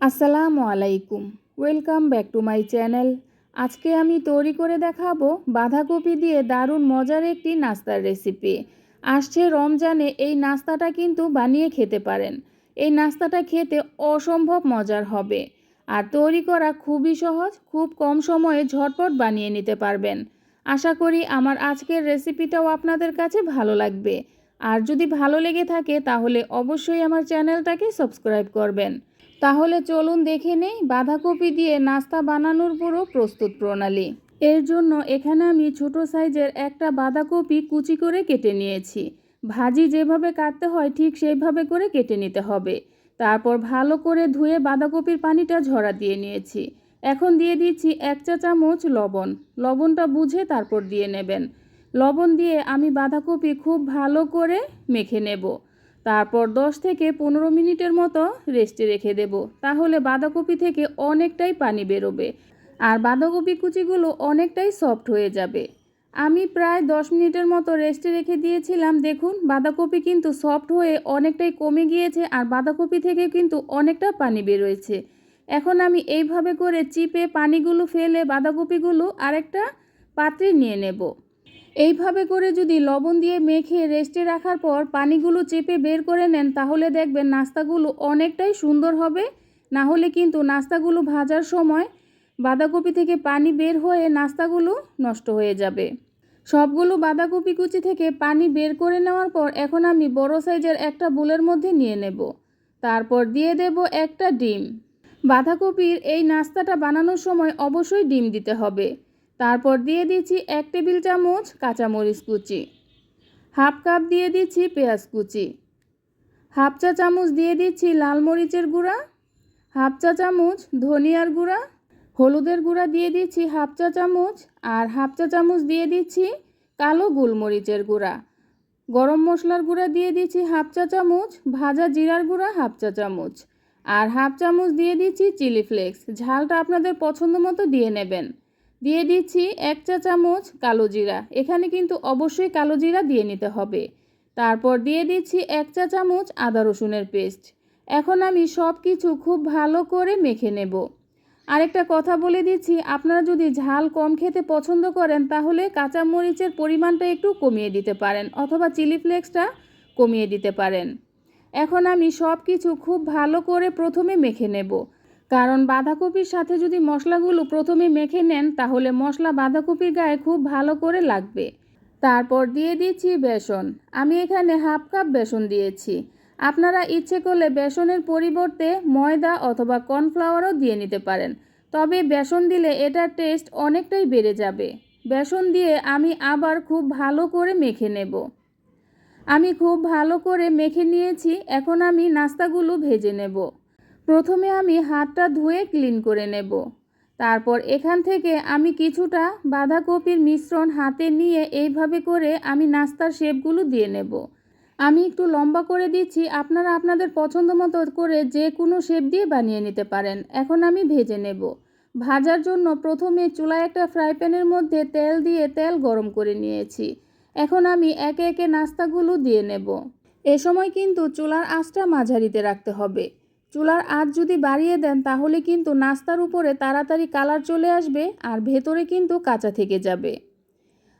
আসসালামু আলাইকুম। Welcome back to my channel আজকে আমি তৈরি করে দেখাবো বাঁধাকপি দিয়ে দারুণ মজার একটি নাস্তার রেসিপি আসছে রমজানে এই নাস্তাটা কিন্তু বানিয়ে খেতে পারেন। এই নাস্তাটা খেতে অসম্ভব মজার হবে। আর তৈরি করা খুবই সহজ, খুব কম সময়ে ঝটপট বানিয়ে নিতে পারবেন। আশা করি আমার আজকের রেসিপিটাও আপনাদের কাছে ভালো লাগবে। আর যদি ভালো লেগে থাকে তাহলে অবশ্যই আমার চ্যানেলটাকে সাবস্ক্রাইব করবেন। তাহলে চলুন দেখে নেই বাঁধাকপি দিয়ে নাস্তা বানানোর পুরো প্রস্তুত প্রণালী। এর জন্য এখানে আমি ছোট সাইজের একটা বাঁধাকপি কুচি করে কেটে নিয়েছি। ভাজি যেভাবে কাটতে হয় ঠিক সেইভাবে করে কেটে নিতে হবে। তারপর ভালো করে ধুয়ে বাঁধাকপির পানিটা ঝরা দিয়ে নিয়েছি। এখন দিয়ে দিচ্ছি এক চা চামচ লবণ। লবণটা বুঝে তারপর দিয়ে নেবেন। লবণ দিয়ে আমি বাঁধাকপি খুব ভালো করে মেখে নেব। তারপর 10 থেকে পনেরো মিনিটের মতো রেস্টে রেখে দেব। তাহলে বাঁধাকপি থেকে অনেকটাই পানি বেরোবে আর বাঁধাকপি কুচিগুলো অনেকটাই সফট হয়ে যাবে। আমি প্রায় 10 মিনিটের মতো রেস্টে রেখে দিয়েছিলাম। দেখুন, বাঁধাকপি কিন্তু সফট হয়ে অনেকটাই কমে গিয়েছে আর বাঁধাকপি থেকে কিন্তু অনেকটা পানি বেরোয়েছে। এখন আমি এইভাবে করে চিপে পানিগুলো ফেলে বাঁধাকপিগুলো আরেকটা পাত্রে নিয়ে নেব। এইভাবে করে যদি লবণ দিয়ে মেখে রেস্টে রাখার পর পানিগুলো চেপে বের করে নেন, তাহলে দেখবেন নাস্তাগুলো অনেকটাই সুন্দর হবে। না হলে কিন্তু নাস্তাগুলো ভাজার সময় বাঁধাকপি থেকে পানি বের হয়ে নাস্তাগুলো নষ্ট হয়ে যাবে। সবগুলো বাঁধাকপি কুচি থেকে পানি বের করে নেওয়ার পর এখন আমি বড় সাইজের একটা বুলের মধ্যে নিয়ে নেব। তারপর দিয়ে দেব একটা ডিম। বাঁধাকপির এই নাস্তাটা বানানোর সময় অবশ্যই ডিম দিতে হবে। তারপর দিয়ে দিচ্ছি এক টেবিল চামচ কাঁচামরিচ কুচি। হাফ কাপ দিয়ে দিচ্ছি পেঁয়াজ কুচি। হাফ চা চামচ দিয়ে দিচ্ছি লাল মরিচের গুঁড়া। হাফ চা চামচ ধনিয়ার গুঁড়া। হলুদের গুঁড়া দিয়ে দিচ্ছি হাফ চা চামচ আর হাফ চা চামচ দিয়ে দিচ্ছি কালো গোলমরিচের গুঁড়া। গরম মশলার গুঁড়া দিয়ে দিচ্ছি হাফ চা চামচ, ভাজা জিরার গুঁড়া হাফ চা চামচ আর হাফ চামচ দিয়ে দিচ্ছি চিলি ফ্লেক্স। ঝালটা আপনাদের পছন্দ মতো দিয়ে নেবেন। দিয়ে দিচ্ছি এক চা চামচ কালো জিরা। এখানে কিন্তু অবশ্যই কালো জিরা দিয়ে নিতে হবে। তারপর দিয়ে দিচ্ছি এক চা চামচ আদা রসুনের পেস্ট। এখন আমি সব কিছু খুব ভালো করে মেখে নেব। আরেকটা কথা বলে দিচ্ছি, আপনারা যদি ঝাল কম খেতে পছন্দ করেন, তাহলে কাঁচা মরিচের পরিমাণটা একটু কমিয়ে দিতে পারেন অথবা চিলি ফ্লেক্সটা কমিয়ে দিতে পারেন। এখন আমি সব কিছু খুব ভালো করে প্রথমে মেখে নেব। কারণ বাঁধাকপির সাথে যদি মশলাগুলো প্রথমে মেখে নেন, তাহলে মশলা বাঁধাকপির গায়ে খুব ভালো করে লাগবে। তারপর দিয়ে দিচ্ছি বেসন। আমি এখানে হাফ কাপ বেসন দিয়েছি। আপনারা ইচ্ছে করলে বেসনের পরিবর্তে ময়দা অথবা কর্নফ্লাওয়ারও দিয়ে নিতে পারেন। তবে বেসন দিলে এটার টেস্ট অনেকটাই বেড়ে যাবে। বেসন দিয়ে আমি আবার খুব ভালো করে মেখে নেব। আমি খুব ভালো করে মেখে নিয়েছি। এখন আমি নাস্তাগুলো ভেজে নেব। প্রথমে আমি হাতটা ধুয়ে ক্লিন করে নেব। তারপর এখান থেকে আমি কিছুটা বাঁধাকপির মিশ্রণ হাতে নিয়ে এইভাবে করে আমি নাস্তার শেপগুলো দিয়ে নেব। আমি একটু লম্বা করে দিচ্ছি, আপনারা আপনাদের পছন্দ মতো করে যে কোনো শেপ দিয়ে বানিয়ে নিতে পারেন। এখন আমি ভেজে নেব। ভাজার জন্য প্রথমে চুলায় একটা ফ্রাই প্যানের মধ্যে তেল দিয়ে তেল গরম করে নিয়েছি। এখন আমি একে একে নাস্তাগুলো দিয়ে নেব। এ সময় কিন্তু চুলার আঁচটা মাঝারিতে রাখতে হবে। চুলার আঁচ যদি বাড়িয়ে দেন, তাহলে কিন্তু নাস্তার উপরে তাড়াতাড়ি কালার চলে আসবে আর ভেতরে কিন্তু কাঁচা থেকে যাবে।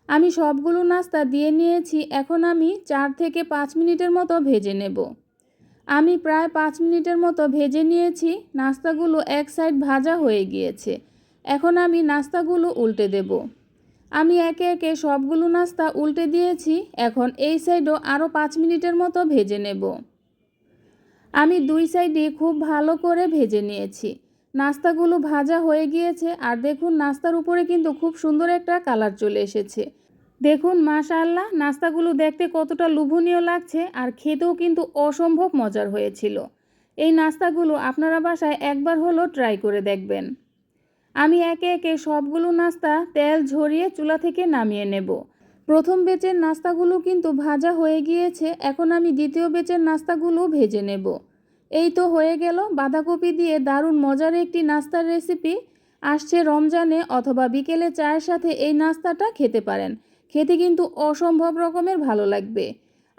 আমি সবগুলো নাস্তা দিয়ে নিয়েছি, এখন আমি চার থেকে পাঁচ মিনিটের মতো ভেজে নেব। আমি প্রায় পাঁচ মিনিটের মতো ভেজে নিয়েছি, নাস্তাগুলো এক সাইড ভাজা হয়ে গিয়েছে। এখন আমি নাস্তাগুলো উল্টে দেব। আমি একে একে সবগুলো নাস্তা উল্টে দিয়েছি, এখন এই সাইডও আরও পাঁচ মিনিটের মতো ভেজে নেব। আমি দুই সাইডে খুব ভালো করে ভেজে নিয়েছি। নাস্তাগুলো ভাজা হয়ে গিয়েছে আর দেখুন নাস্তার উপরে কিন্তু খুব সুন্দর একটা কালার চলে এসেছে। দেখুন মাশাআল্লাহ, নাস্তাগুলো দেখতে কতটা লোভনীয় লাগছে আর খেতেও কিন্তু অসম্ভব মজার হয়েছিল। এই নাস্তাগুলো আপনারা বাসায় একবার হলো ট্রাই করে দেখবেন। আমি একে একে সবগুলো নাস্তা তেল ঝরিয়ে চুলা থেকে নামিয়ে নেব। প্রথম বেচের নাস্তাগুলো কিন্তু ভাজা হয়ে গিয়েছে, এখন আমি দ্বিতীয় বেচের নাস্তাগুলো ভেজে নেব। এই তো হয়ে গেল, বাঁধাকপি দিয়ে দারুণ মজার একটি নাস্তার রেসিপি। আসছে রমজানে অথবা বিকেলে চায়ের সাথে এই নাস্তাটা খেতে পারেন। খেতে কিন্তু অসম্ভব রকমের ভালো লাগবে।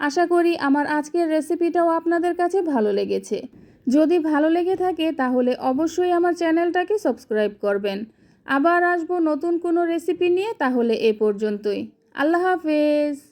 আশা করি আমার আজকের রেসিপিটাও আপনাদের কাছে ভালো লেগেছে। যদি ভালো লেগে থাকে তাহলে অবশ্যই আমার চ্যানেলটাকে সাবস্ক্রাইব করবেন। আবার আসব নতুন কোনো রেসিপি নিয়ে তাহলে এ পর্যন্তই। আল্লাহ হাফেজ।